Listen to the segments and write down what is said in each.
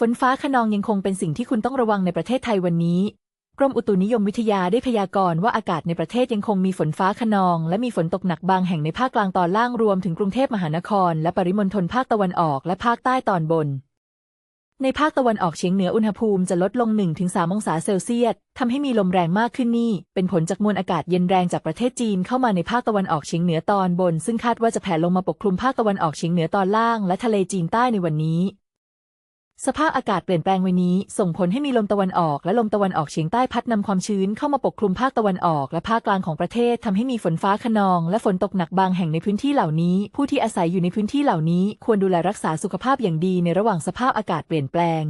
ฝนฟ้าขนองยังคงเป็นสิ่งที่คุณต้องระวังในประเทศไทยวันนี้ กรมอุตุนิยมวิทยาได้พยากรณ์ว่าอากาศในประเทศยังคงมีฝนฟ้าขนอง และมีฝนตกหนักบางแห่งในภาคกลางตอนล่างรวมถึงกรุงเทพมหานคร และปริมณฑลภาคตะวันออกและภาคใต้ตอนบน ในภาคตะวันออกเฉียงเหนืออุณหภูมิจะลดลง 1-3 องศาเซลเซียสทำให้มีลมแรงมากขึ้นนี่ เป็นผลจากมวลอากาศเย็นแรงจากประเทศจีนเข้ามาในภาคตะวันออกเฉียงเหนือตอนบน ซึ่งคาดว่าจะแผ่ลงมาปกคลุมภาคตะวันออกเฉียงเหนือตอนล่าง และทะเลจีนใต้ในวันนี้ สภาพอากาศเปลี่ยนแปลงวันนี้ ส่งผลให้มีลมตะวันออกและลมตะวันออกเฉียงใต้พัดนำความชื้นเข้ามาปกคลุมภาคตะวันออกและภาคกลางของประเทศทำให้มีฝนฟ้าขนอง และฝนตกหนักบางแห่งในพื้นที่เหล่านี้ ผู้ที่อาศัยอยู่ในพื้นที่เหล่านี้ ควรดูแลรักษาสุขภาพอย่างดีในระหว่างสภาพอากาศเปลี่ยนแปลง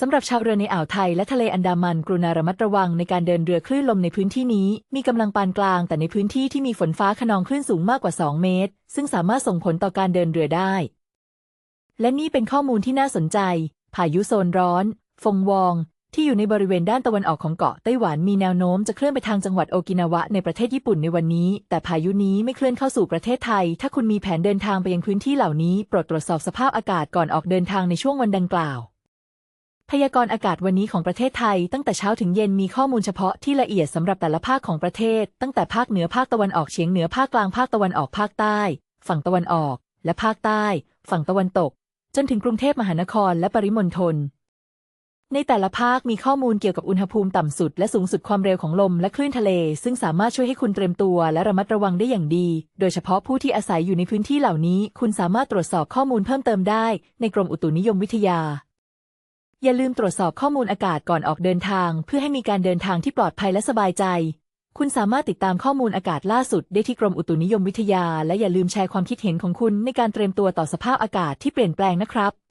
สำหรับชาวเรือในอ่าวไทยและทะเลอันดามันกรุณาระมัดระวังในการเดินเรือคลื่นลมในพื้นที่นี้ มีกำลังปานกลาง แต่ในพื้นที่ที่มีฝนฟ้าขนองคลื่นสูงมากกว่า 2 เมตร ซึ่งสามารถส่งผลต่อการเดินเรือได้ และนี่เป็นข้อมูลที่น่าสนใจ พายุโซนร้อน ฟงวอง ที่อยู่ในบริเวณด้านตะวันออกของเกาะไต้หวันมีแนวโน้มจะเคลื่อนไปทางจังหวัดโอกินาวะในประเทศญี่ปุ่นในวันนี้ แต่พายุนี้ไม่เคลื่อนเข้าสู่ประเทศไทย ถ้าคุณมีแผนเดินทางไปยังพื้นที่เหล่านี้โปรดตรวจสอบสภาพอากาศก่อนออกเดินทางในช่วงวันดังกล่าว พยากรณ์อากาศวันนี้ของประเทศไทย ตั้งแต่เช้าถึงเย็นมีข้อมูลเฉพาะที่ละเอียดสำหรับแต่ละภาคของประเทศ ตั้งแต่ภาคเหนือภาคตะวันออกเฉียงเหนือภาคกลางภาคตะวันออกภาคใต้ ฝั่งตะวันออก และภาคใต้ ฝั่งตะวันตก จนถึงกรุงเทพมหานครและปริมณฑลในแต่ละภาคมีข้อมูลเกี่ยวกับอุณหภูมิต่ำสุดและสูงสุดความเร็วของลมและคลื่นทะเล ซึ่งสามารถช่วยให้คุณเตรียมตัวและระมัดระวังได้อย่างดี โดยเฉพาะผู้ที่อาศัยอยู่ในพื้นที่เหล่านี้ คุณสามารถตรวจสอบข้อมูลเพิ่มเติมได้ ในกรมอุตุนิยมวิทยา อย่าลืมตรวจสอบข้อมูลอากาศก่อนออกเดินทาง เพื่อให้มีการเดินทางที่ปลอดภัยและสบายใจ คุณสามารถติดตามข้อมูลอากาศล่าสุดได้ที่กรมอุตุนิยมวิทยา และอย่าลืมแชร์ความคิดเห็นของคุณในการเตรียมตัวต่อสภาพอากาศที่เปลี่ยนแปลงนะครับ